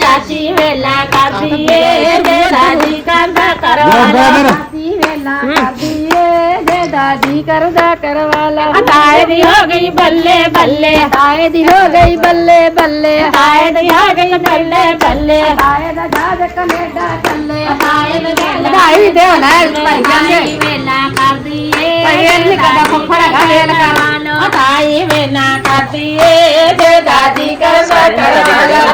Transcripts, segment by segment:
ਚਾਚੀ ਵੇਲਾ ਕਰਦੀ ਏ ਜੇ ਦਾਦੀ ਕਰਦਾ ਕਰਵਾਲਾ ਚਾਚੀ ਵੇਲਾ ਕਰਦੀ ਏ ਜੇ ਦਾਦੀ ਕਰਦਾ ਕਰਵਾਲਾ। ਤਾਏ ਦੀ ਹੋ ਗਈ ਬੱਲੇ ਬੱਲੇ। ਤਾਏ ਦੀ ਹੋ ਗਈ ਬੱਲੇ ਬੱਲੇ। ਤਾਏ ਦੀ ਹੋ ਗਈ ਬੱਲੇ ਬੱਲੇ। ਤਾਏ ਦਾ ਜਹਾਜ਼ ਕੈਨੇਡਾ ਚੱਲੇ। ਤਾਏ ਦਾ ਵਧਾਈ ਦੇ ਹੋਣਾ ਭਾਈ ਜਾਂਦੇ ਵੇਲਾ ਕਰਦੀ ਏ ਭਾਈ ਇਹ ਨਹੀਂ ਕਰਦਾ ਫੁੱਫੜ ਹੈਗਾ ਵੇਲ ਕਰਵਾਲੋ। ਤਾਈ ਵੇਲਾ ਕਰਦੀ ਏ ਜੇ ਦਾਦੀ ਕਰਦਾ ਕਰਵਾਲੋ।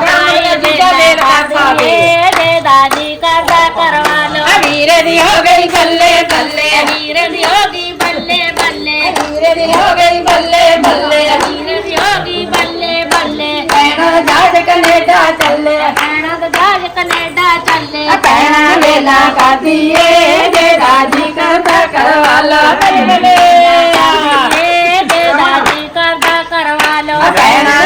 ਤਾਈ ਦੀ ਵੇਲਾ ਕਰਦੀ ਏ ਜੇ ਦਾਦੀ ਕਰਦਾ ਕਰਵਾਲੋ। ਵੀਰੇ ਦੀ ਹੋ ਗਈ ਬੱਲੇ ਬੱਲੇ। ਵੀਰੇ ਦੀ ਹੋ ਗਈ ਬੱਲੇ ਬੱਲੇ। ਵੀਰੇ ਦੀ ਹੋ ਗਈ ਬੱਲੇ ਬੱਲੇ। ਵੀਰੇ ਦੀ ਹੋ ਗਈ ਬੱਲੇ ਬੱਲੇ। ਪੈਣਾ ਜਹਾਜ਼ ਕੈਨੇਡਾ ਚੱਲੇ। ਪੈਣਾ ਦਾ ਜਹਾਜ਼ ਕੈਨੇਡਾ ਚੱਲੇ। ਪੈਣਾ ਵੇਲਾ ਕਰਦੀ ਏ ਜੇ ਦਾਦੀ ਕਰਦਾ ਕਰਵਾ ਲੋ ਬੱਲੇ ਜੇ ਦਾਦੀ ਕਰਦਾ ਕਰਵਾ ਲੋ ਪੈਣਾ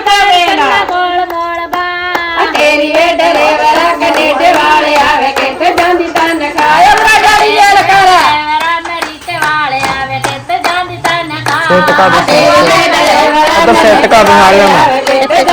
ਸੈੱਟ ਕਰ ਦੇ। ਇੱਧਰ ਸੈੱਟ ਕਰ ਦੇ ਨਾਲੇ ਉਹਨੂੰ। ਆਵੇ ਕਿਤੇ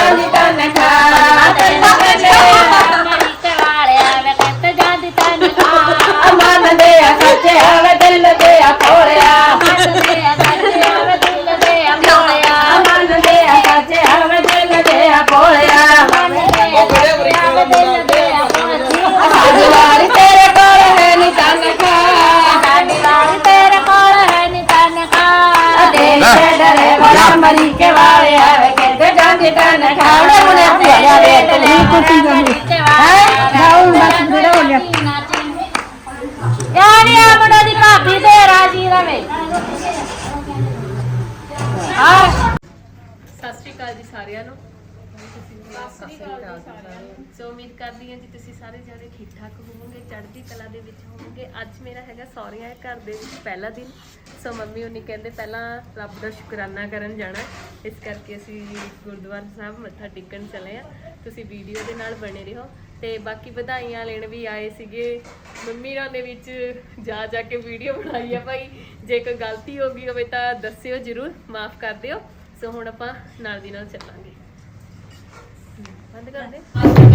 ਸਾਰੇ ਠੀਕ ਠਾਕ ਹੋਵੋਗੇ, ਚੜ੍ਹਦੀ ਕਲਾ ਦੇ ਵਿੱਚ ਹੋਵੋਗੇ। ਅੱਜ ਮੇਰਾ ਹੈਗਾ ਸਹੁਰਿਆਂ ਘਰ ਦੇ ਵਿੱਚ ਪਹਿਲਾ ਦਿਨ। ਸੋ ਮੰਮੀ ਉਹਨੇ ਕਹਿੰਦੇ ਪਹਿਲਾਂ ਰੱਬ ਦਾ ਸ਼ੁਕਰਾਨਾ ਕਰਨ ਜਾਣਾ। ਇਸ ਕਰਕੇ ਅਸੀਂ ਗੁਰਦੁਆਰਾ ਸਾਹਿਬ ਮੱਥਾ ਟੇਕਣ ਚਲੇ ਆ। ਤੁਸੀਂ ਵੀਡੀਓ ਦੇ ਨਾਲ ਬਣੇ ਰਹੋ। ਤੇ ਬਾਕੀ ਵਧਾਈਆਂ ਲੈਣ ਵੀ ਆਏ ਸੀਗੇ। ਮੰਮੀ ਰਾਂ ਦੇ ਵਿੱਚ ਜਾ ਜਾ ਕੇ ਵੀਡੀਓ ਬਣਾਈ ਆ ਭਾਈ। ਜੇ ਕੋਈ ਗਲਤੀ ਹੋ ਗਈ ਹੋਵੇ ਤਾਂ ਦੱਸਿਓ ਜਰੂਰ, ਮਾਫ ਕਰ ਦਿਓ। ਸੋ ਹੁਣ ਆਪਾਂ ਨਾਲ ਦੀ ਨਾਲ ਚੱਲਾਂਗੇ। ਬੰਦ ਕਰ ਦੇ।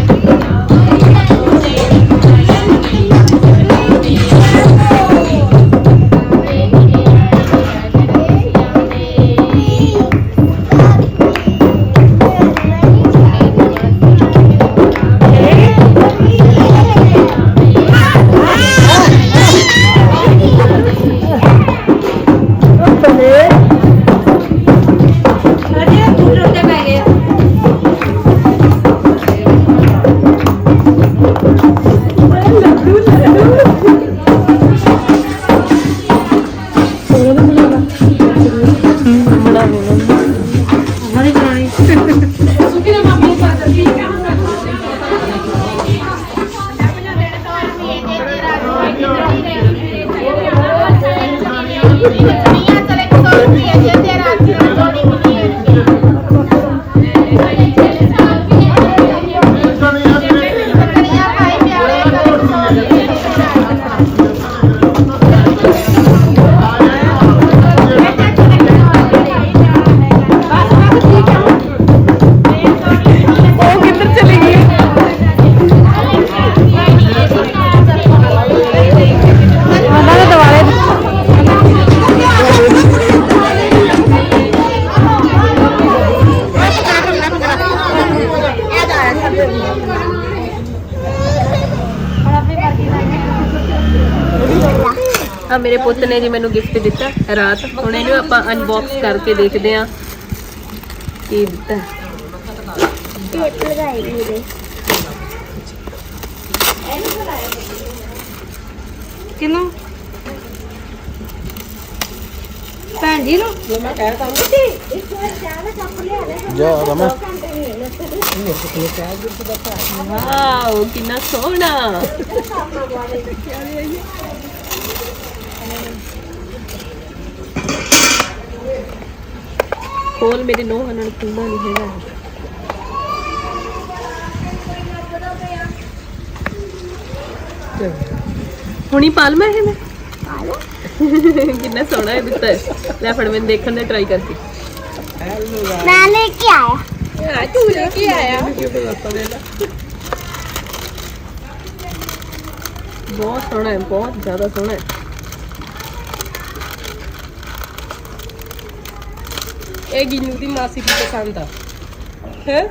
ਪੁੱਤ ਨੇ ਜੀ ਮੈਨੂੰ ਗਿਫਟ ਦਿੱਤਾ ਰਾਤ। ਹੁਣ ਇਹਨੂੰ ਆਪਾਂ ਅਨਬਾਕਸ ਕਰਕੇ ਦੇਖਦੇ ਆ ਕੀ ਦਿੱਤਾ। ਕਿਨੂੰ? ਭੈਣ ਜੀ ਨੂੰ? ਜਾ ਰਮਾ ਵਾਓ ਕਿੰਨਾ ਸੋਹਣਾ। ਖੋਲ ਮੇਰੇ ਨੋਹ ਨਾਲ ਖੁੱਲਦਾ ਨਹੀਂ ਹੈਗਾ। ਹੁਣੀ ਪਾਲ ਮੈਂ ਇਹ ਮੈਂ? ਕਿੰਨਾ ਸੋਹਣਾ ਹੈ ਦਿੱਤਾ ਲੈ ਫੜ ਮੈਂ ਦੇਖਣ ਦਾ ਟਰਾਈ ਕਰਕੇ। ਮੈਂ ਲੈ ਕੇ ਆਇਆ। ਆ ਤੂੰ ਲੈ ਕੇ ਆਇਆ। ਬਹੁਤ ਸੋਹਣਾ ਹੈ ਬਹੁਤ ਜ਼ਿਆਦਾ ਸੋਹਣਾ ਹੈ। ਇਹ ਗਿੰਨੂ ਦੀ ਮਾਸੀ ਦੀ ਪਸੰਦ ਆ। ਹੈ?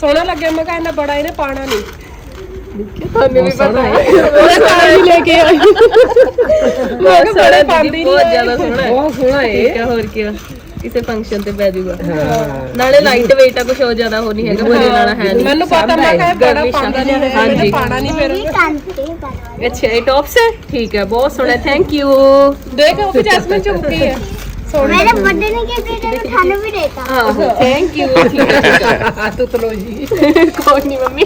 ਸੋਹਣਾ ਲੱਗਿਆ ਮੈਂ ਕਿਹਾ ਇੰਨਾ ਬੜਾ ਇਹਨੇ ਪਾਣਾ ਨਹੀਂ ਤੁਹਾਨੂੰ ਵੀ ਪਤਾ ਹੈ। ਉਹਦਾ ਤਾਂ ਹੀ ਲੈ ਕੇ ਆਈ। ਬਹੁਤ ਕਿਹਾ ਸੋਹਣਾ ਬੜੇ ਹੈ ਪਾਉਂਦੀ ਦੀਦੀ, ਨਹੀਂ ਬਹੁਤ ਹੈ। ਜ਼ਿਆਦਾ ਸੋਹਣਾ ਹੈ। ਬਹੁਤ ਸੋਹਣਾ ਹੈ। ਠੀਕ ਹੈ ਹੋਰ ਕੀ ਆ। ਕਿਸੇ ਫੰਕਸ਼ਨ ਤੇ ਪੈ ਜਾਊਗਾ। ਨਾਲੇ ਲਾਈਟ weight ਆ ਕੁਝ ਹੋਰ ਜ਼ਿਆਦਾ ਹੋ ਨਹੀਂ ਹੈਗਾ ਬੜੇ ਵਾਲਾ ਹੈ ਨਹੀਂ ਮੈਨੂੰ ਪਤਾ ਮੈਂ ਕਿਹਾ ਇਹ ਬੜਾ ਗਰਲਿਸ਼ ਆ। ਪਾਉਂਦਾ ਨਹੀਂ ਹੈ ਹਾਂਜੀ। ਇਹਨੇ ਪਾਣਾ ਨਹੀਂ ਫਿਰ ਅੱਛਾ ਇਹ ਟੌਪਸ ਹੈ? ਠੀਕ ਹੈ ਬਹੁਤ ਸੋਹਣਾ ਥੈਂਕ ਯੂ ਦੇਖ ਉਹ ਜੈਸਮੀਨ ਚੁੱਕੀ ਹੈ मेरे बर्थडे ने गिफ्ट दिया तो खाना भी देता ਆਹੋ ਥੈਂਕ ਯੂ ਠੀਕ ਹੈ ਠੀਕ ਹੈ ਤੂੰ ਤਲੋ ਜੀ ਕੋਈ ਨਹੀਂ ਮੰਮੀ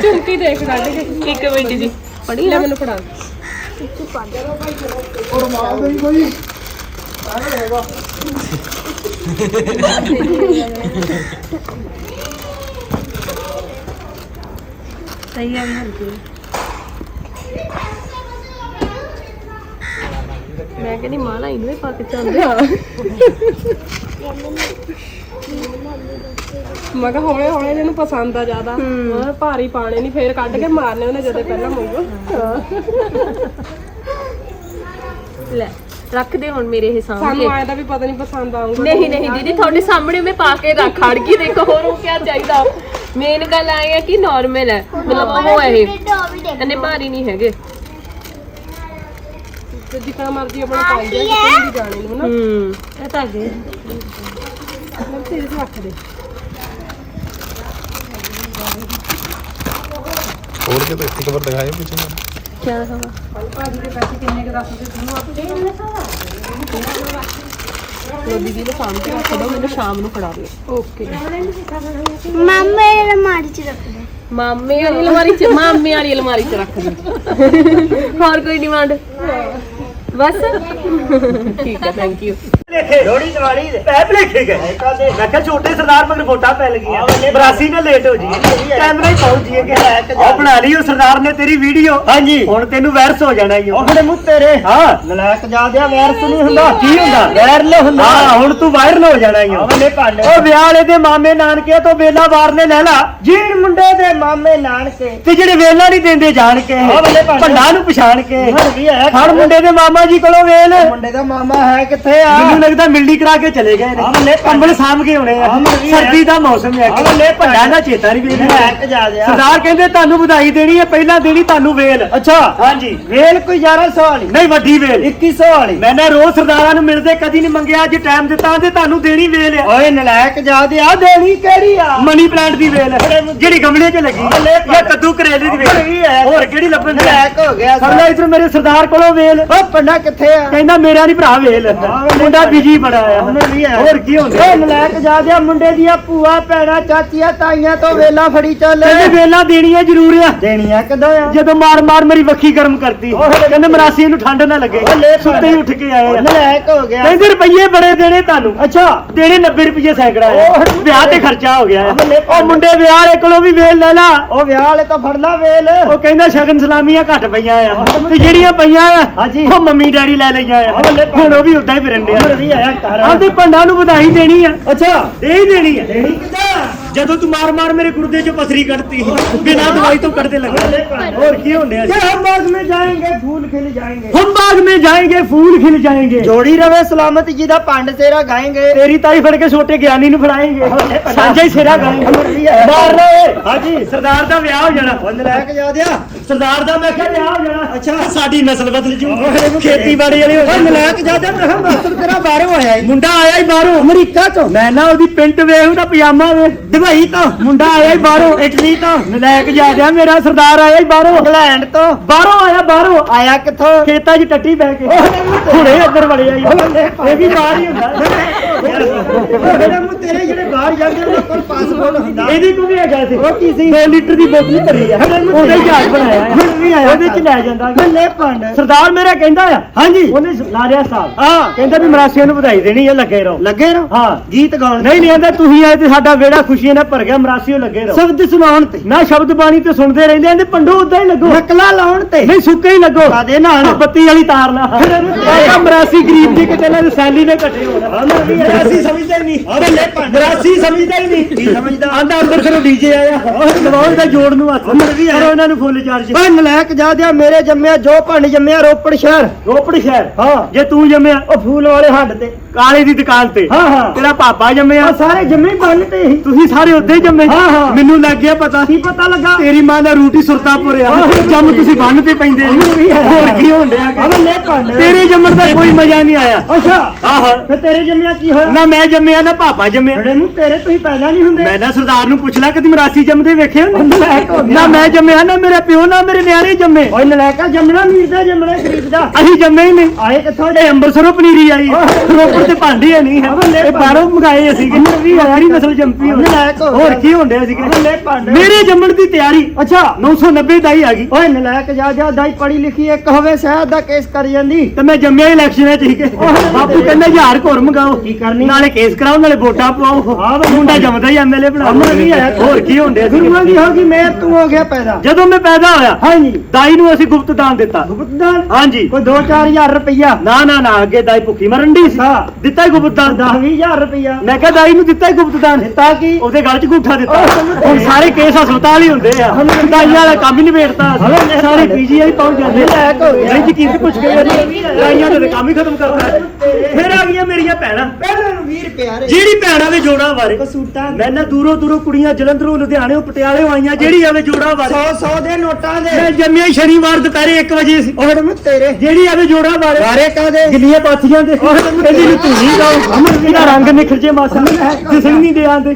ਚੁੰਕੀ ਦੇਖ ਕੱਢ ਕੇ ਇੱਕ ਮਿੰਟ ਜੀ ਪੜੀ ਲੈ ਮੈਨੂੰ ਫੜਾ ਸਹੀ ਆ ਵੀ ਹਲਕੀ ਮੈਂ ਕਹਿੰਦੀ ਮਾਲਾ ਇਹਨੂੰ ਹੀ ਪਾ ਕੇ ਚੱਲਦੇ ਆ ਮੈਂ ਕਿਹਾ ਹੌਲੇ ਹੌਲੇ ਇਹਨੂੰ ਪਸੰਦ ਆ ਜ਼ਿਆਦਾ। ਮੈਂ ਭਾਰੀ ਪਾਣੇ ਨਹੀਂ ਫੇਰ ਕੱਢ ਕੇ ਮਾਰਨੇ ਉਹਨੇ ਜਦੋਂ ਪਹਿਲਾਂ ਮੰਗੋ। ਲੈ ਰੱਖ ਦੇ ਹੁਣ ਮੇਰੇ ਇਹ ਸਾਹਮਣੇ। ਸਾਨੂੰ ਆਏ ਦਾ ਵੀ ਪਤਾ ਨਹੀਂ ਪਸੰਦ ਨਹੀਂ ਨਹੀਂ ਦੀਦੀ ਤੁਹਾਡੇ ਸਾਹਮਣੇ ਮੈਂ ਪਾ ਕੇ ਰੱਖ ਖੜ ਗਈ ਦੇਖੋ ਹੋਰ ਉਹ ਕੀ ਚਾਹੀਦਾ। ਮੇਨ ਗੱਲ ਆਏ ਆ ਕਿ ਨਾਰਮਲ ਹੈ। ਮਤਲਬ ਉਹ ਹੈ ਇਹ। ਇਹਨੇ ਭਾਰੀ ਨਹੀਂ ਹੈਗੇ। ਤੇ ਜਿੱਕਣਾ ਮਰਜ਼ੀ ਆਪਣਾ ਪਾਈ ਜਾ ਕਿਤੇ ਵੀ ਜਾਣੇ ਨੂੰ ਨਾ ਹੂੰ। ਇਹ ਤਾਂ ਅੱਗੇ। ਮਤਲਬ ਤੇਜ਼ ਰੱਖ ਦੇ। ਹੋਰ ਕੇ ਤਾਂ ਇੱਕ ਵਾਰ ਦਿਖਾਇਆ ਪਿੱਛੇ ਕੀ ਹੋਗਾ ਭਾਜੀ ਦੇ ਪੈਸੇ ਕਿੰਨੇ ਕੁ ਦੱਸ ਦੇ ਤੁਹਾਨੂੰ ਆਪੇ ਕਿੰਨੇ ਲੋ ਦੀਦੀ ਨੂੰ ਸ਼ਾਮ ਤੇ ਰੱਖ ਦਿਓ ਮੈਨੂੰ ਸ਼ਾਮ ਨੂੰ ਫੜਾ ਦਿਓ। ਓਕੇ। ਮਾਮੇ ਅਲਮਾਰੀ ਚ ਰੱਖ ਦੇ। ਮਾਮੇ ਵਾਲੀ ਅਲਮਾਰੀ ਚ ਮਾਮੇ ਵਾਲੀ ਅਲਮਾਰੀ ਚ ਰੱਖ ਦਿਓ। ਹੋਰ ਕੋਈ ਡਿਮਾਂਡ ਬਸ। ਠੀਕ ਹੈ ਥੈਂਕ ਯੂ ਲੇਖੇ ਰੋੜੀ ਦਿਵਾਲੀ ਦੇ। ਪੈਪ ਲੇਖੇ ਗਏ ਮੈਂ ਕਿਹਾ ਛੋਟੇ ਸਰਦਾਰ ਮਗਰ ਵੋਟਾਂ ਪੈ ਲੱਗੀਆਂ ਬਰਾਸੀ ਨੇ ਲੇਟ ਹੋ ਜੀ ਕੈਮਰਾ ਹੀ ਪਹੁੰਚ ਜੀਏ ਕਿ ਉਹ ਬਣਾ ਲਈ ਉਹ ਸਰਦਾਰ ਨੇ ਤੇਰੀ ਵੀਡੀਓ। ਹਾਂਜੀ। ਹੁਣ ਤੈਨੂੰ ਵਾਇਰਸ ਹੋ ਜਾਣਾ ਈ ਉਹ ਆਪਣੇ ਮੂੰਹ ਤੇਰੇ। ਹਾਂ। ਨਲਾਇਕ ਜਾਦਿਆ ਵਾਇਰਸ ਨਹੀਂ ਹੁੰਦਾ। ਕੀ ਹੁੰਦਾ? ਵਾਇਰਲ ਹੁੰਦਾ। ਹਾਂ ਹੁਣ ਤੂੰ ਵਾਇਰਲ ਹੋ ਜਾਣਾ ਈ ਉਹ ਵਿਆਹ ਵਾਲੇ ਦੇ ਮਾਮੇ ਨਾਨਕੇ ਤੋਂ ਵੇਲਾ ਵਾਰ ਨੇ ਲੈ ਲਾ। ਜੀਣ ਮੁੰਡੇ ਦੇ ਮਾਮੇ ਨਾਨਕੇ। ਤੇ ਜਿਹੜੇ ਵੇਲਾ ਨਹੀਂ ਦਿੰਦੇ ਜਾਣ ਕੇ ਭੰਡਾ। ਨੂੰ ਪਛਾਣ ਕੇ ਹਰ ਮੁੰਡੇ ਦੇ ਮਾਮਾ ਜੀ ਕੋਲੋਂ ਵੇਲ। ਮੁੰਡੇ ਦਾ ਮਾਮਾ ਹੈ ਕਿੱਥੇ ਆ? ਮੈਨੂੰ ਲੱਗਦਾ ਮਿਲਣੀ ਕਰਾ ਕੇ ਚਲੇ ਗਏ ਨੇ। ਕੰਬਲ ਸਾਂਭ ਕੇ ਆਉਣੇ ਆ। ਸਰਦੀ ਦਾ ਮੌਸਮ ਹੈ। ਭੰਡਾ ਦਾ ਚੇਤਾ ਨਹੀਂ ਵੇਲ ਸਰਦਾਰ ਕਹਿੰਦੇ ਤੁਹਾਨੂੰ ਵਧਾਈ ਦੇਣੀ ਹੈ। ਪਹਿਲਾਂ ਦੇਣੀ ਤੁਹਾਨੂੰ ਵੇਲ। ਅੱਛਾ। ਹਾਂਜੀ। ਵੇਲ ਕੋਈ 1100 ਵਾਲੀ? ਨਹੀਂ ਵੱਡੀ ਵੇਲ। 2100 ਵਾਲੀ। ਮੈਂ ਨਾ ਰੋਜ਼ ਸਰਦਾਰਾਂ ਨੂੰ ਮਿਲਦੇ ਕਦੀ ਨਹੀਂ ਮੰਗਿਆ। ਅੱਜ ਟਾਈਮ ਦਿੱਤਾ ਤੇ ਤੁਹਾਨੂੰ ਦੇਣੀ ਵੇਲ ਆ ਓਏ ਨਲਾਇਕ ਜਾਦੇ ਆ ਦੇਣੀ ਕਿਹੜੀ ਆ? ਮਨੀ ਪਲਾਂਟ ਦੀ ਵੇਲ ਜਿਹੜੀ ਗਮਲੇ 'ਚ ਲੱਗੀ ਜਾਂ ਕੱਦੂ ਕਰੇਲੇ ਦੀ ਵੇਲ। ਹੋਰ ਕਿਹੜੀ ਲੱਭਣ ਦੀ ਨਲਾਇਕ ਹੋ ਗਿਆ ਸਰਦਾ ਇਧਰ ਮੇਰੇ ਸਰਦਾਰ ਕੋਲੋਂ ਵੇਲ। ਓ ਪੰਡਾ ਕਿੱਥੇ ਆ? ਕਹਿੰਦਾ ਮੇਰਾ ਨਹੀਂ ਭਰਾ ਵੇਲ। ਮੁੰਡਾ ਬਿਜ਼ੀ ਬੜਾ ਆ ਹੋਰ ਕੀ ਹੁੰਦਾ? ਓ ਨਲਾਇਕ ਜਾਦੇ ਆ ਮੁੰਡੇ ਦੀਆਂ ਭੂਆ ਭੈਣਾਂ ਚਾਚੀਆਂ ਤਾਈਆਂ ਤੋਂ ਵੇਲਾ ਫੜੀ ਚੱਲ। ਕਹਿੰਦੇ ਵੇਲਾ ਦੇਣੀਆਂ ਜ਼ਰੂਰ ਆ। ਦੇਣੀਆਂ ਕਦੋਂ ਆ? ਜਦੋਂ ਮਾਰ ਮਾਰ ਮੇਰੀ ਵੱਖੀ ਗਰਮ ਕਰਤੀ। ਕਹਿੰਦੇ ਮਰਾਸੀ ਨੂੰ ਠੰਡ ਨਾ ਲੱਗੇ। ਸੁੱਤੇ ਹੀ ਉੱਠ ਕੇ ਆਏ ਆ। ਨਲਾਇਕ ਹੋ ਗਿਆ। ਕਹਿੰਦੇ ਰੁਪਈਏ ਬੜੇ ਦੇਣੇ ਤੁਹਾਨੂੰ। ਅੱਛਾ। ਦੇਣੇ 90 ਰੁਪਈਏ ਸੈਂਕੜਾ ਆ। ਵਿਆਹ ਤੇ ਖਰਚਾ ਹੋ ਗਿਆ ਆ। ਉਹ ਮੁੰਡੇ ਵਿਆਹ ਵਾਲੇ ਕੋਲੋਂ ਵੀ ਵੇਲ ਲੈ ਲਾ। ਉਹ ਵਿਆਹ ਵਾਲੇ ਤੋਂ ਫੜ ਲਾ ਵੇਲ। ਉਹ ਕਹਿੰਦਾ ਸ਼ਗਨ ਸਲਾਮੀਆਂ ਘੱਟ ਪਈਆਂ ਆ। ਤੇ ਜਿਹੜੀਆਂ ਪਈਆਂ ਆ ਉਹ ਮੰਮੀ ਡੈਡੀ ਲੈ ਲਈਆਂ ਆ। ਹੁਣ ਉਹ ਵੀ ਉਦਾਂ ਹੀ ਫਿਰਨ ਡਿਆ ਆਂਦੇ ਪੰਡਾਂ ਨੂੰ ਵਧਾਈ ਦੇਣੀ ਆ। ਅੱਛਾ। ਦੇ ਹੀ ਦੇਣੀ ਆ। ਦੇਣੀ ਕਿਦਾਂ? ਜਦੋਂ ਤੂੰ ਮਾਰ ਮਾਰ ਮੇਰੇ ਗੁਰਦੇ ਚੋਂ ਪਸਰੀ ਕੱਢਤੀ ਬਿਨਾਂ ਦਵਾਈ ਤੋਂ ਕੱਢਦੇ ਲੱਗਾ और ਕੀ ਹੁੰਦੇ ਆ हम बाग में जाएंगे फूल खिल जाएंगे हम बाग में जाएंगे फूल खिल जाएंगे जोड़ी रवे सलामत जी ਦਾ ਪੰਡ ਤੇਰਾ ਗਾਏਂਗੇ ਤੇਰੀ ਤਾਈ ਫੜ ਕੇ ਛੋਟੇ ਗਿਆਨੀ ਨੂੰ ਫੜਾਏਂਗੇ ਸਾਂਝਾ ਹੀ ਸਿਰਾ ਗਾਏਂਗੇ ਮਾਰ ਰਹੇ ਹਾਂਜੀ ਸਰਦਾਰ ਦਾ ਵਿਆਹ ਹੋ ਜਾਣਾ ਬੰਦ ਲੈ ਕੇ ਜਾ ਦਿਆ ਸਰਦਾਰ ਦਾ ਮੈਂ ਕਿਹਾ ਵਿਆਹ ਹੋ ਜਾਣਾ ਅੱਛਾ ਸਾਡੀ ਨਸਲ ਬਦਲ ਜੂ ਖੇਤੀਬਾੜੀ ਵਾਲੀ ਹੋ ਜਾਣੀ ਲੈ ਕੇ ਜਾ ਦਿਆ ਮੈਂ ਕਿਹਾ ਮਾਸਟਰ ਤੇਰਾ ਬਾਹਰੋਂ ਆਇਆ ਈ। ਮੁੰਡਾ ਆਇਆ ਹੀ ਬਾਹਰੋਂ ਅਮਰੀਕਾ ਤੋਂ ਮੈਂ ਨਾ ਉਹਦੀ ਪਿੰਟ ਵੇਖ ਉਹਦਾ ਪਜਾਮਾ ਵੇ ਦੁਬਈ ਤੋਂ ਮੁੰਡਾ ਆਇਆ ਹੀ ਬਾਹਰੋਂ ਇਟਲੀ ਤੋਂ ਲੈ ਕੇ ਜਾ ਦਿਆ ਮੇਰਾ ਸਰਦਾਰ ਆਇਆ ਹੀ ਬਾਹਰੋਂ। ਇੰਗਲੈਂਡ ਤੋਂ। ਬਾਹਰੋਂ ਆਇਆ ਬਾਹਰੋਂ। ਆਇਆ ਕਿੱਥੋਂ? ਖੇਤਾਂ 'ਚ ਟੱਟੀ ਬਹਿ ਕੇ। ਹੁਣੇ ਅੰਦਰ ਵੜਿਆ ਹੀ ਇਹ ਵੀ ਬਾਹਰ ਹੀ ਹੁੰਦਾ। ਮੇਰੇ ਮੂੰਹ ਤੇਰੇ ਜਿਹੜੇ ਬਾਹਰ ਜਾਂਦੇ ਉਹਨਾਂ ਕੋਲ ਪਾਸਪੋਰਟ ਹੁੰਦਾ। ਇਹਦੀ ਕੋਈ ਹੈਗਾ ਸੀ ਉਹ ਕੀ ਸੀ? 2 ਲੀਟਰ ਦੀ ਬੋਤਲ ਭਰੀ ਆ। ਉਹਦਾ ਹੀ ਜਹਾਜ਼ ਬਣਾਇਆ ਆ। ਨਹੀਂ ਆਇਆ ਉਹਦੇ ਚ ਲੈ ਜਾਂਦਾ। ਲੈ ਪੰਡ ਸਰਦਾਰ ਮੇਰਾ ਕਹਿੰਦਾ ਆ ਹਾਂਜੀ। ਉਹਨੇ ਲਾਰਿਆ ਸਾਹਿਬ ਹਾਂ। ਕਹਿੰਦਾ ਵੀ ਮਰਾਸੀਆਂ ਨੂੰ ਵਧਾਈ ਦੇਣੀ ਆ ਲੱਗੇ ਰਹੋ। ਲੱਗੇ ਰਹੋ। ਹਾਂ। ਗੀਤ ਗਾਉਣ ਨਹੀਂ ਨਹੀਂ ਕਹਿੰਦਾ ਤੁਸੀਂ ਆਏ ਤੇ ਸਾਡਾ ਵਿਹੜਾ ਖੁਸ਼ੀਆਂ ਨਾਲ ਭਰ ਗਿਆ ਮਰਾਸੀਓ ਲੱਗੇ ਰਹੋ। ਸ਼ਬਦ ਸੁਣਾਉਣ ਤੇ। ਨਾ ਸ਼ਬਦ ਬਾਣੀ ਤੇ ਸੁਣਦੇ ਰਹਿੰਦੇ ਆਂਦੇ ਪੰਡੋ ਉਦਾਂ ਹੀ ਲੱਗੋ। ਨਕਲਾ ਲਾਉਣ ਤੇ। ਨਹੀਂ ਸੁੱਕੇ ਹੀ ਲੱਗੋ। ਕਾਦੇ ਨਾਲ? ਬੱਤੀ ਵਾਲੀ ਤਾਰ ਨਾਲ। ਕਹਿੰਦਾ ਮਰਾਸੀ ਗਰੀਬ ਦੀ ਕਿਤੇ ਨਾ ਸੈਲੀ ਨੇ ਕੱਟੇ ਹੋਣਾ। ਮਰਾਸੀ ਸਮਝਦਾ ਹੀ ਨਹੀਂ। ਮਰਾਸੀ ਸਮਝਦਾ ਹੀ ਨਹੀਂ। ਕੀ ਸਮਝਦਾ? ਆਂਦਾ ਅੰਦਰ ਸਿਰੋਂ ਡੀਜੇ ਆਇਆ। ਲਵਾਉਣ ਦਾ ਜੋੜ ਨੂੰ ਹੱਥ। ਕਰੋ ਇਹਨਾਂ ਨੂੰ ਫੁੱਲ ਚਾਰਜ ਓਏ ਨਲਾਇਕ ਜਾ ਦਿਆ ਮੇਰੇ ਜੰਮਿਆ ਜੋ ਭੰਡ ਜੰਮਿਆ ਰੋਪੜ ਸ਼ਹਿਰ। ਰੋਪੜ ਸ਼ਹਿਰ? ਹਾਂ। ਜੇ ਤੂੰ ਜੰਮਿਆ? ਉਹ ਫੂਲ ਵਾਲੇ ਹੱਡ ਤੇ। ਕਾਲੇ ਦੀ ਦੁਕਾਨ ਤੇ। ਹਾਂ ਹਾਂ। ਤੇਰਾ ਪਾਪਾ ਜੰਮਿਆ। ਸਾਰੇ ਜੰਮੇ ਬੰਨ ਤੇ ਹੀ। ਤੁਸੀਂ ਸਾਰੇ ਉੱਥੇ ਹੀ ਜੰਮੇ। ਹਾਂ ਹਾਂ। ਮੈਨੂੰ ਲੱਗ ਗਿਆ ਪਤਾ। ਕੀ ਪਤਾ ਲੱਗਾ? ਤੇਰੀ ਮਾਂ ਦਾ ਰੂਟੀ ਸੁਰਤਾਪੁਰ ਆ ਜੰਮ ਤੁਸੀਂ ਬੰਨ ਤੇ ਪੈਂਦੇ ਹੋਰ ਕੀ ਹੋਣ ਡਿਆ? ਤੇਰੇ ਜੰਮਣ ਦਾ ਕੋਈ ਮਜ਼ਾ ਨਹੀਂ ਆਇਆ। ਅੱਛਾ। ਆਹ। ਤੇ ਤੇਰੇ ਜੰਮਿਆ ਕੀ ਨਾ ਮੈਂ ਜੰਮਿਆ ਨਾ ਪਾਪਾ ਜੰਮਿਆ। ਜਿਹੜੇ ਨੂੰ ਤੇਰੇ ਤੁਸੀਂ ਪੈਦਾ ਨਹੀਂ ਹੁੰਦੇ। ਮੈਂ ਨਾ ਸਰਦਾਰ ਨੂੰ ਪੁੱਛ ਲੈ ਕਦੀ ਮਰਾਸੀ ਜੰਮਦੇ ਵੇਖੇ ਨਾ? ਮੈਂ ਜੰਮਿਆ ਨਾ ਮੇਰੇ ਪਿਓ ਨਾ ਮੇਰੇ ਨਿਆਰੇ ਜੰਮੇ। ਓਏ ਨਲਾਇਕਾ ਜੰਮਣਾ ਮੀਰ ਦਾ ਜੰਮਣਾ ਗਰੀਬ ਦਾ। ਅਸੀਂ ਜੰਮੇ ਹੀ ਨਹੀਂ। ਆਏ ਕਿੱਥੋਂ? ਦੇ ਅੰਮ੍ਰਿਤਸਰੋਂ ਪਨੀਰੀ ਆਈ ਰੋਪੜ ਤੇ ਭਾਂਡੀ ਹੈ ਨਹੀਂ। ਹੈ ਇਹ ਬਾਹਰੋਂ ਮੰਗਾਏ ਅਸੀਂ। ਵੀ ਆਖਰੀ ਨਸਲ ਜੰਮੀ ਹੋਣੀ? ਹੋਰ ਕੀ ਹੁੰਦੇ ਅਸੀਂ ਮੇਰੇ ਜੰਮਣ ਦੀ ਤਿਆਰੀ ਅੱਛਾ। 990 ਦਾ ਹੀ ਆ ਗਈ। ਓਏ ਨਲਾਇਕ ਜਾ ਜਾ ਦਾਈ ਪੜੀ ਲਿਖੀ ਇੱਕ ਹੋਵੇ ਸ਼ਾਇਦ ਦਾ ਕੇਸ ਕਰ ਜਾਂਦੀ। ਤੇ ਮੈਂ ਜੰਮਿਆ ਇਲੈਕਸ਼ਨ ਵਿੱਚ ਠੀਕ ਹੈ ਬਾਪੂ ਕਹਿੰਦਾ ਹਜ਼ਾਰ ਘੁਰ ਮੰਗਾਓ। ਕੀ ਕਰਨੀ। ਨਾਲੇ ਕੇਸ ਕਰਾਓ ਨਾਲੇ ਵੋਟਾਂ ਪਵਾਓ ਮੁੰਡਾ ਜੰਮਦਾ ਹੀ ਐਮਐਲਏ ਬਣਾ ਹੋਰ ਕੀ ਹੁੰਦੇ ਗੁਰੂਆਂ ਦੀ ਹੋ ਗਈ ਮੈਂ ਤੂੰ ਹੋ ਗਿਆ ਪੈਦਾ। ਜਦੋਂ ਮੈਂ ਪੈਦਾ ਹੋਇਆ ਹਾਂਜੀ। ਦਾਈ ਨੂੰ ਅਸੀਂ ਗੁਪਤ ਦਾਨ ਦਿੱਤਾ। ਗੁਪਤ ਦਾਨ ਹਾਂਜੀ। ਕੋਈ 2-4000 ਰੁਪਇਆ ਨਾ ਨਾ ਨਾ ਅੱਗੇ ਦਾਈ ਭੁੱਖੀ ਮਰਨ ਦੀ ਸੀ। ਦਿੱਤਾ ਹੀ ਗੁਪਤ ਦਾਨ 10-20000 ਰੁਪਇਆ ਮੈਂ ਕਿਹਾ ਦਾਈ ਨੂੰ ਦਿੱਤਾ ਹੀ ਗੁਪਤ ਦਾਨ ਦਿੱਤਾ ਕੀ? ਉਹਦੇ ਗਲ 'ਚ ਗੂਠਾ ਦਿੱਤਾ। ਹੁਣ ਸਾਰੇ ਕੇਸ ਹਸਪਤਾਲ ਹੀ ਹੁੰਦੇ ਆ। ਦਾਈ ਵਾਲਾ ਕੰਮ ਹੀ ਨਿਬੇੜਤਾ। ਸਾਰੇ ਪੀਜੀਆਈ ਪਹੁੰਚ ਜਾਂਦੇ। ਨਹੀਂ ਯਕੀਨ ਤੇ ਪੁੱਛ ਦਾਈਆਂ ਨੇ ਕੰਮ ਹੀ ਖਤਮ ਕਰਤਾ। ਫਿਰ ਆ ਗਈਆਂ ਮੇਰੀਆਂ ਭੈਣਾਂ। ਪਹਿਲਾਂ ਨੂੰ 20 ਰੁਪਏ ਆ ਜਿਹੜੀ ਭੈਣਾਂ ਦੇ ਜੋੜਾਂ ਬਾਰੇ। ਸੂਟਾਂ ਮੈਂ ਨਾ ਦੂਰੋਂ ਦੂਰੋਂ ਕੁੜੀਆਂ ਜਲੰਧਰੋਂ ਲੁਧਿਆਣਿਓਂ ਪਟਿਆਲੇ ਆਈਆਂ ਜਿਹੜੀ ਆਵੇ ਜੋੜਾਂ ਬਾਰੇ। 100 100 ਦੇ ਨੋਟਾਂ ਦੇ। ਮੈਂ ਜੰਮਿਆ ਹੀ ਸ਼ਨੀਵਾਰ ਦੁਪਹਿਰੇ 1 ਵਜੇ ਸੀ। ਉਹ ਮੈਂ ਤੇਰੇ। ਜਿਹੜੀ ਆਵੇ ਜੋੜਾਂ ਬਾਰੇ। ਬਾਰੇ ਕਾਦੇ ਗਿੱਲੀਆਂ ਪਾਥੀਆਂ ਦੇ। ਇਹਦੀ ਨੂੰ ਧੂਣੀ ਗਾਓ ਇਹਦਾ ਰੰਗ ਨਿਖਰ ਜੇ ਮਾਸਾ। ਜਿਸਣੀ ਦੇ ਆਂਦੇ।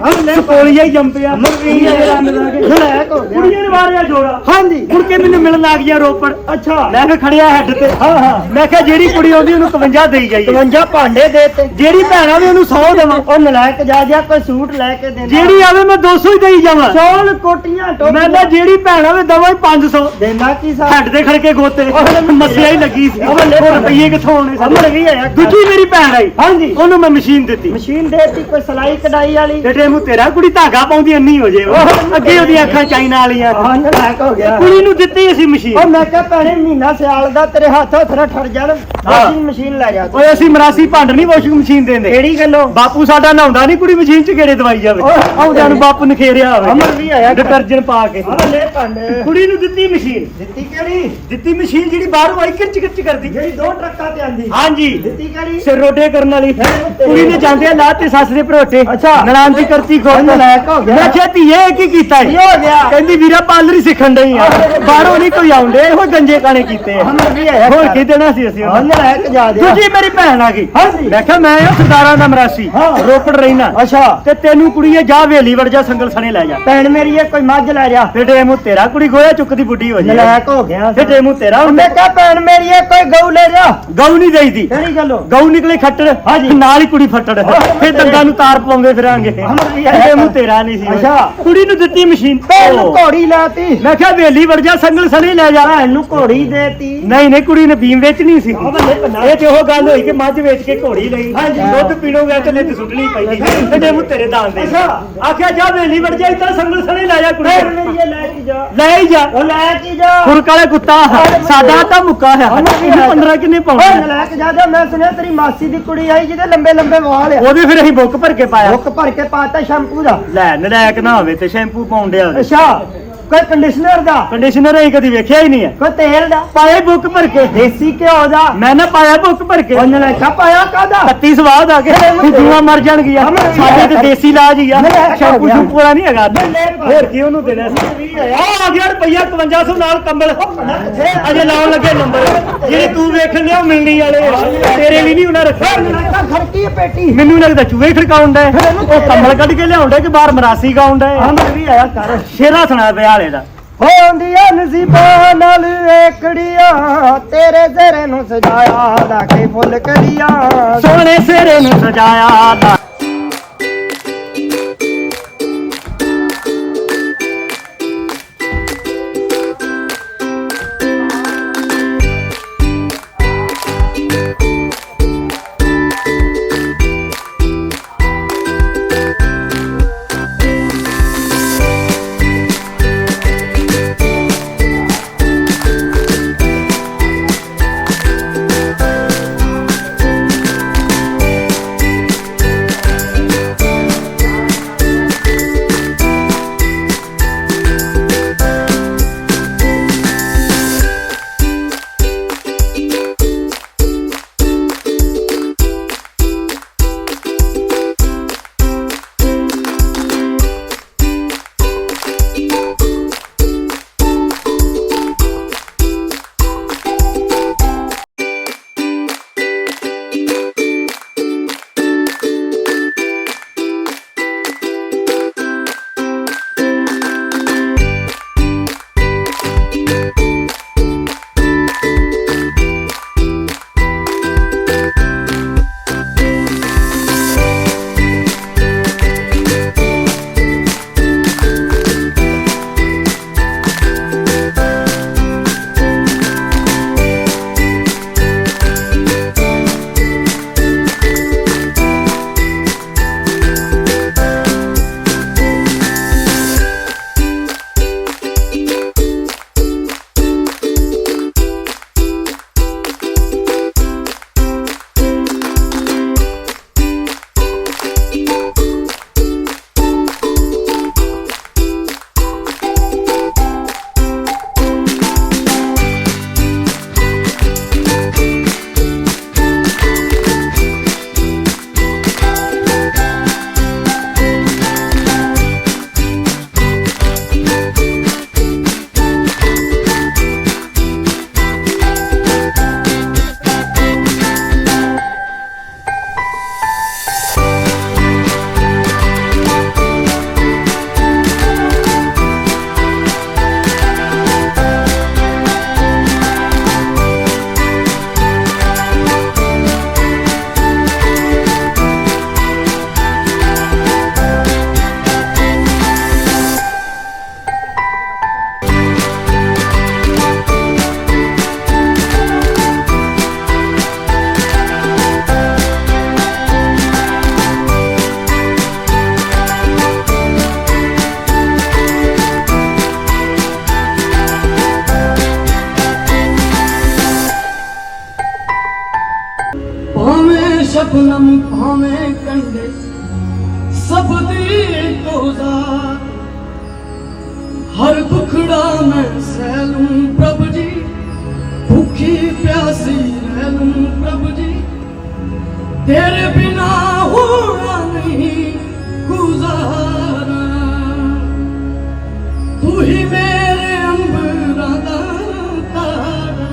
ਕੋਲੀਆ ਹੀ ਜੰਮ ਪਿਆ। ਮਰਵੀਆਂ ਦੇ ਰੰਗ ਲਾ ਕੇ। ਨਲਾਇਕ ਹੋ ਗਿਆ। ਕੁੜੀਆਂ ਨੇ ਮਾਰਿਆ ਜੋੜਾ। ਹਾਂਜੀ। ਮੁੜ ਕੇ ਮੈਨੂੰ ਮਿਲਣ ਲੱਗ ਗਿਆ ਰੋਪੜ। ਅੱਛਾ। ਮੈਂ ਫਿਰ ਖੜਿਆ ਹੈੱਡ ਤੇ। ਹਾਂ ਹਾਂ। ਮੈਂ ਕਿਹਾ ਜਿਹੜੀ ਕੁੜੀ ਆਉਂਦੀ ਉਹਨੂੰ 51 ਦੇਈ ਜਾਈਏ। 52 ਭਾਂਡੇ ਦੇ ਤੇ। ਜਿਹੜੀ ਭੈਣ ਆਵੇ ਉਹਨੂੰ 100 ਦੇਵਾਂ। ਉਹ ਨਲਾਇਕ ਜਾ ਜਾ ਕੋਈ ਸੂਟ ਲੈ ਕੇ ਦੇਣਾ। ਜਿਹੜੀ ਆਵੇ ਮੈਂ 200 ਹੀ ਦੇਈ ਜਾਵਾਂ। ਚੌਲ ਕੋਟੀਆਂ ਮੈਂ ਟੋਪੀਆਂ। ਤਾਂ ਜਿਹੜੀ ਭੈਣ ਆਵੇ ਦਵਾਂ ਹੀ 500 ਦੇਣਾ ਕੀ ਸਾ ਹੈੱਡ ਤੇ ਖੜ ਕੇ ਗੋਤੇ ਮੱਸਿਆ ਹੀ ਲੱਗੀ ਸੀ। ਉਹ ਰੁਪਈਏ ਕਿੱਥੋਂ ਆਉਣੇ ਸੀ? ਅਮਰ ਵੀ ਆਇਆ ਦੂਜੀ ਮੇਰੀ ਭੈਣ ਆਈ। ਹਾਂਜੀ। ਉਹਨੂੰ ਮੈਂ ਮਸ਼ੀਨ ਦਿੱਤੀ। ਮਸ਼ੀਨ ਦੇਤੀ ਕੋਈ ਸਲਾਈ ਕਢਾਈ ਵਾਲੀ। ਤੇ ਮੂੰ ਤੇਰਾ ਕੁੜੀ ਧਾਗਾ ਪਾਉਂਦੀ ਅੰਨੀ ਹੋ ਜੇ। ਅੱਗੇ ਉਹਦੀਆਂ ਅੱਖਾਂ ਚਾਈਨਾ ਵਾਲੀਆਂ। ਹਾਂ ਨਲਾਇਕ ਹੋ ਗਿਆ। ਕੁੜੀ ਨੂੰ ਦਿੱਤੀ ਅਸੀਂ ਮਸ਼ੀਨ। ਉਹ ਮੈਂ ਕਿਹਾ ਭੈਣੇ ਮਹੀਨਾ ਸਿਆਲ ਦਾ ਤੇਰੇ ਹੱਥ ਹੱਥ ਠੜ ਜਾਣ। ਵਾਸ਼ਿੰਗ ਮਸ਼ੀਨ ਲੈ ਜਾ। ਓਏ ਅਸੀਂ ਮਰਾਸੀ ਭੰਡ ਨਹੀਂ ਵਾਸ਼ਿੰਗ ਮਸ਼ੀਨ ਦਿੰਦੇ। ਕਿਹੜੀ ਗੱਲੋਂ? ਬਾਪੂ ਸਾਡਾ ਨਹਾਉਂਦਾ ਨਹੀਂ ਕੁੜੀ ਮਸ਼ੀਨ 'ਚ ਕਿਹੜੇ ਦਵਾਈ ਜਾਵੇ। ਆਉਂਦਿਆਂ ਨੂੰ ਬਾਪੂ ਨਖੇਰਿਆ ਹੋਵੇ। ਅਮਰ ਵੀ ਆਇਆ ਡਿਟਰਜਨ ਪਾ ਕੇ। ਲੈ ਭੰਡ। ਕੁੜੀ ਨੂੰ ਦਿੱਤੀ ਮਸ਼ੀਨ। ਦਿੱਤੀ ਕਿਹੜੀ? ਦਿੱਤੀ ਮਸ਼ੀਨ ਜਿਹੜੀ ਬਾਹਰੋਂ ਆਈ ਕਿਰਚ ਕਿਰਚ ਕਰਦੀ। ਜਿਹੜੀ ਦੋ ਟਰੱਕਾਂ ਤੇ ਆਂਦੀ। ਹਾਂਜੀ। ਦਿੱਤੀ ਕਿਹੜੀ? ਸਿਰ ਰੋਡੇ ਕਰਨ ਵਾਲੀ। ਕੁੜੀ ਨੇ ਜਾਂਦੇ ਲਾ ਤੇ ਸੱਸ ਦੇ ਭਰੋਟੇ। ਨਨਾਣ ਦੀ ਕਰਤੀ ਖੋਲ ਲਾਇਕ ਹੋ ਗਿਆ। ਮੈਂ ਕਿਹਾ ਧੀਏ ਕੀ ਕੀਤਾ ਇਹ ਹੋ ਗਿਆ? ਕਹਿੰਦੀ ਵੀਰਾ ਪਾਲਰੀ ਸਿੱਖਣ ਡਈ ਆ। ਬਾਹਰੋਂ ਨਹੀਂ ਕੋਈ ਆਉਂਦੇ। ਇਹੋ ਗੰਜੇ ਕਾਣੇ ਕੀਤੇ ਅਮਰ ਵੀ ਹੋਰ ਕੀ ਦੇਣਾ ਸੀ ਅਸੀਂ ਉਹਨੂੰ? ਲਾਇਕ ਜਾ ਦੇ ਤੁਸੀਂ ਮੇਰੀ ਭੈਣ ਆ ਗਈ। ਮੈਂ ਕਿਹਾ ਮੈਂ ਸਰਦਾਰ 17 ਦਾ ਮਰਾਸੀ ਹਾਂ। ਰੋਪੜ ਰਹਿਣਾ। ਅੱਛਾ। ਤੇ ਤੈਨੂੰ ਕੁੜੀ ਕੁੜੀਏ ਜਾ ਵੇਲੀ ਵੜ ਜਾ ਸੰਗਲ ਸਣੇ ਲੈ ਜਾ। ਭੈਣ ਮੇਰੀ ਇਹ ਕੋਈ ਮੱਝ ਲੈ ਜਾ। ਫਿਰ ਡੇ ਮੂੰਹ ਤੇਰਾ ਕੁੜੀ ਗੋਇਆ ਚੁੱਕਦੀ ਬੁੱਢੀ ਹੋ ਜੀ ਨਲਾਇਕ ਹੋ ਗਿਆ। ਫਿਰ ਡੇ ਮੂੰਹ ਤੇਰਾ ਮੈਂ ਕਿਹਾ ਭੈਣ ਮੇਰੀ ਇਹ ਕੋਈ ਗਊ ਲੈ ਜਾ। ਗਊ ਨਹੀਂ ਦੇਈਦੀ। ਕਿਹੜੀ ਗੱਲੋ ਗਊ ਨਿਕਲੇ ਖੱਟੜ। ਹਾਂਜੀ। ਨਾਲ ਹੀ ਕੁੜੀ ਫੱਟੜ। ਫਿਰ ਦੰਦਾਂ ਨੂੰ ਤਾਰ ਪਾਉਂਦੇ ਫਿਰਾਂਗੇ। ਅਮਰੀਆ। ਮੂੰਹ ਤੇਰਾ ਨਹੀਂ ਸੀ। ਅੱਛਾ। ਕੁੜੀ ਨੂੰ ਦਿੱਤੀ ਮਸ਼ੀਨ। ਭੈਣ ਨੂੰ ਘੋੜੀ ਲਾਤੀ। ਮੈਂ ਕਿਹਾ ਵੇਲੀ ਵੜ ਜਾ ਸੰਗਲ ਸਣੇ ਲੈ ਜਾ। ਭੈਣ ਘੋੜੀ ਦੇਤੀ। ਨਹੀਂ ਨਹੀਂ ਕੁੜੀ ਨੇ ਬੀਮ ਵੇਚਣੀ ਸੀ। ਇਹ ਤੇ ਉਹ ਗੱਲ ਹੋਈ ਕਿ ਮੱਝ ਵੇਚ ਕੇ ਘੋੜੀ ਲਈ। ਹਾਂਜੀ। ਦੁੱਧ ਪੀਣੋਗੇ ਤੇ ਨਿੱਤ ਸੁੱਟਣੀ ਪੈਂਦੀ ਤੇ ਡੇਮੂ ਤੇਰੇ ਦਾਨ ਦੇ। ਆਖਿਆ ਜਾ ਵੇਲੀ ਵੜ ਜਾ ਇੱਥੇ ਸੰਗਲ ਸਣੇ ਲੈ ਜਾ ਕੁੜੀ ਲੈ ਕੇ ਜਾ। ਲੈ ਹੀ ਜਾ। ਉਹ ਲੈ ਕੇ ਜਾ। ਖੁਰਕ ਵਾਲੇ ਕੁੱਤਾ ਸਾਡਾ ਤਾਂ ਮੁੱਕਾ ਹੈ। ਇਹਨੂੰ 15 ਕਿੰਨੇ ਪਾਉਣੇ ਨਲਾਇਕ ਜਾ ਜਾ ਮੈਂ ਸੁਣਿਆ ਤੇਰੀ ਮਾਸੀ ਦੀ ਕੁੜੀ ਆਈ ਜਿਹਦੇ ਲੰਬੇ ਲੰਬੇ ਵਾਲ ਆ। ਉਹਦੇ ਫਿਰ ਅਸੀਂ ਬੁੱਕ ਭਰ ਕੇ ਪਾਇਆ। ਹੁੱਕ ਭਰ ਕੇ ਪਾਤਾ ਸ਼ੈਂਪੂ ਦਾ। ਲੈ ਨਲਾਇਕ ਨਾ ਹੋਵੇ ਤੇ ਸ਼ੈਂਪੂ ਡਿਆ ਹੋਵੇ। ਅੱਛਾ। ਕੋਈ ਕੰਡੀਸ਼ਨਰ ਦਾ? ਕੰਡੀਸ਼ਨਰ ਅਸੀਂ ਕਦੀ ਵੇਖਿਆ ਹੀ ਨਹੀਂ ਹੈ। ਕੋਈ ਤੇਲ ਦਾ? ਪਾਏ ਬੁੱਕ ਭਰ ਕੇ। ਦੇਸੀ ਘਿਓ ਦਾ? ਮੈਂ ਨਾ ਪਾਇਆ ਬੁੱਕ ਭਰ ਕੇ। ਉਹ ਨਲਾਇਕਾ ਪਾਇਆ ਕਾਦਾ ਕੱਤੀ ਸਵਾਦ ਆ ਕੇ। ਦੂਆ ਮਰ ਜਾਣਗੀਆਂ। ਸਾਡੇ ਤੇ ਦੇਸੀ ਇਲਾਜ ਹੀ ਆ। ਸ਼ੈਂਪੂ ਸ਼ੂਪੂ ਵਾਲਾ ਨਹੀਂ ਹੈਗਾ। ਹੋਰ ਕੀ ਉਹਨੂੰ ਦੇਣਾ ਸੀ? ਆ ਆ ਗਿਆ ਰੁਪਈਆ 5500 ਨਾਲ ਕੰਬਲ। ਅਜੇ ਲਾਉਣ ਲੱਗੇ ਨੰਬਰ। ਜਿਹੜੇ ਤੂੰ ਵੇਖਣ ਡਿਆ ਉਹ ਮਿਲਣੀ ਵਾਲੇ। ਤੇਰੇ ਲਈ ਨਹੀਂ ਉਹਨਾਂ ਰੱਖਿਆ। ਖੜਕੀ ਹੈ ਪੇਟੀ। ਮੈਨੂੰ ਲੱਗਦਾ ਚੂਹੇ ਖੜਕਾਉਣ ਦਾ ਉਹ ਕੰਬਲ ਕੱਢ ਕੇ ਲਿਆਉਂਦਾ ਕਿ ਬਾਹਰ ਮਰਾਸੀ ਗਾਉਂਦਾ ਹਮਰ ਵੀ ਆਇਆ ਕਰ ਸ਼ੇਰਾ ਸੁਣਾ ਪਿਆ ਹਾਲੇ ਦਾ ਹੋਂਦੀਆਂ ਨਸੀਬਾਂ ਨਾਲ ਏਕੜੀਆਂ ਤੇਰੇ ਜ਼ਰੇ ਨੂੰ ਸਜਾਇਆ ਲਾ ਕੇ ਫੁੱਲ ਕੜੀਆਂ ਸੋਹਣੇ ਸਿਰੇ ਨੂੰ ਸਜਾਇਆ ਦਾ ਦੁਖੜਾ ਮੈਂ ਸਹਿ ਲੂੰ ਪ੍ਰਭ ਜੀ, ਭੁੱਖੀ ਪਿਆਸੀ ਰਹਿ ਲੂੰ ਪ੍ਰਭ ਜੀ। ਤੇਰੇ ਬਿਨਾ ਹੋਣਾ ਨਹੀਂ ਗੁਜ਼ਾਰਾ। ਤੂੰ ਹੀ ਮੇਰੇ ਅੰਬਰਾਂ ਦਾ ਤਾਰਾ।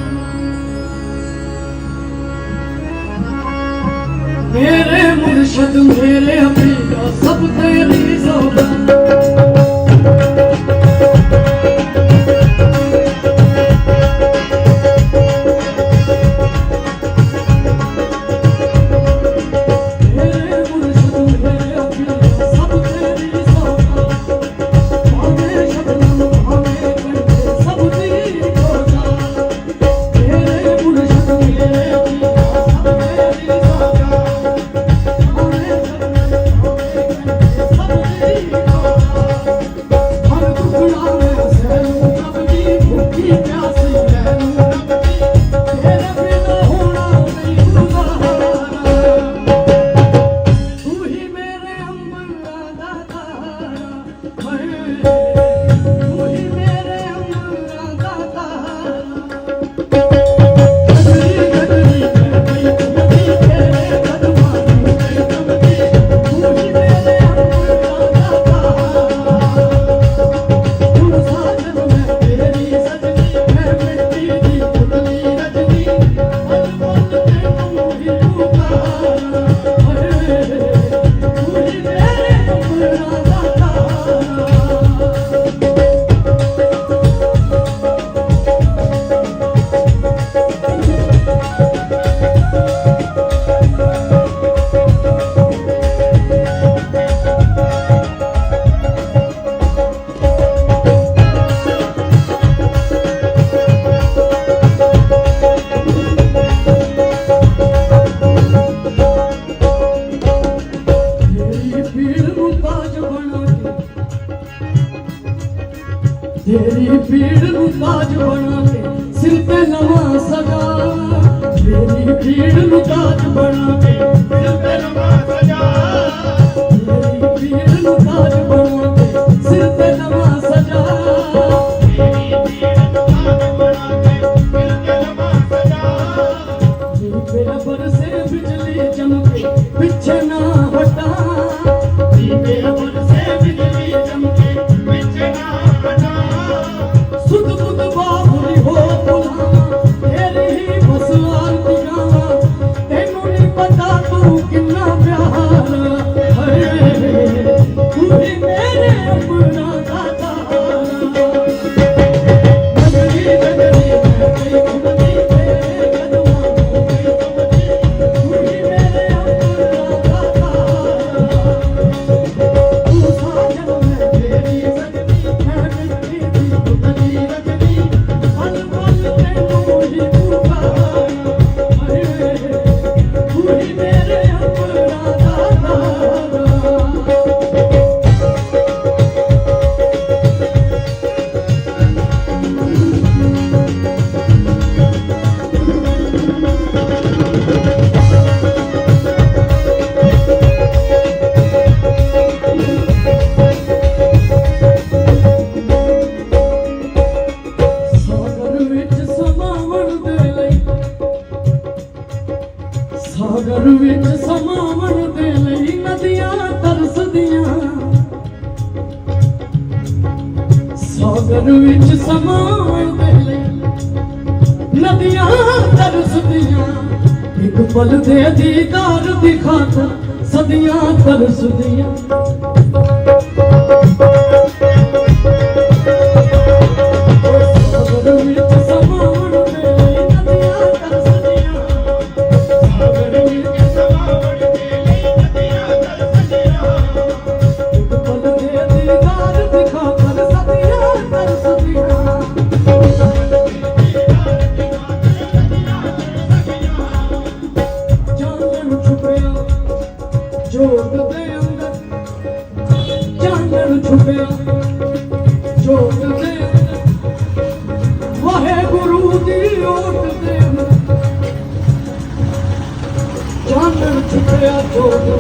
ਮੇਰੇ ਮੁਰਸ਼ਦ ਮੇਰੇ ਅਬੀਦਾ ਸਭ ਤੇਰੀ ਜ਼ੋਬਾ ਬਲਦੇ ਦੀ ਕਾਰ ਦੀ ਖਾਤਰ ਸਦੀਆਂ ਤਰਸਦੀਆਂ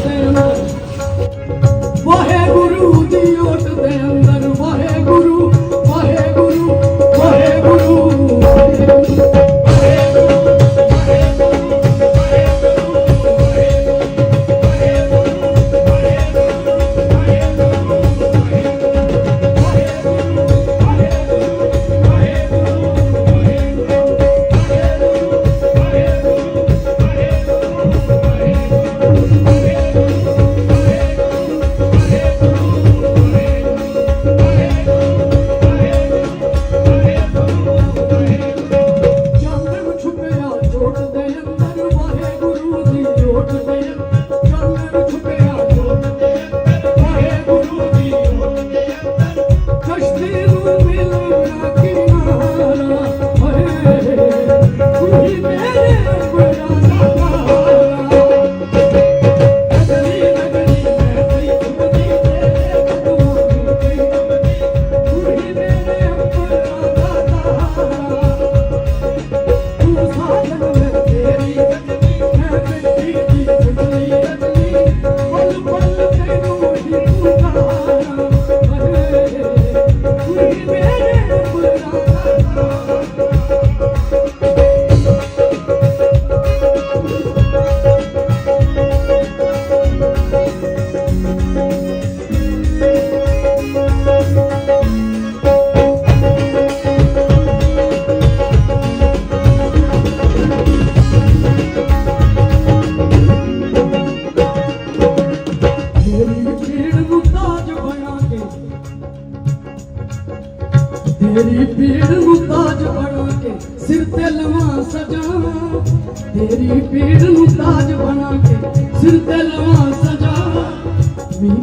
hatırlar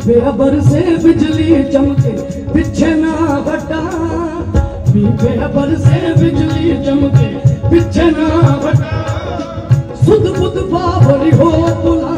बेअबर से बिजली चमके पीछे ना हटा बेअबर से बिजली चमके पीछे ना हटा सुध बुध बाबरी हो बुला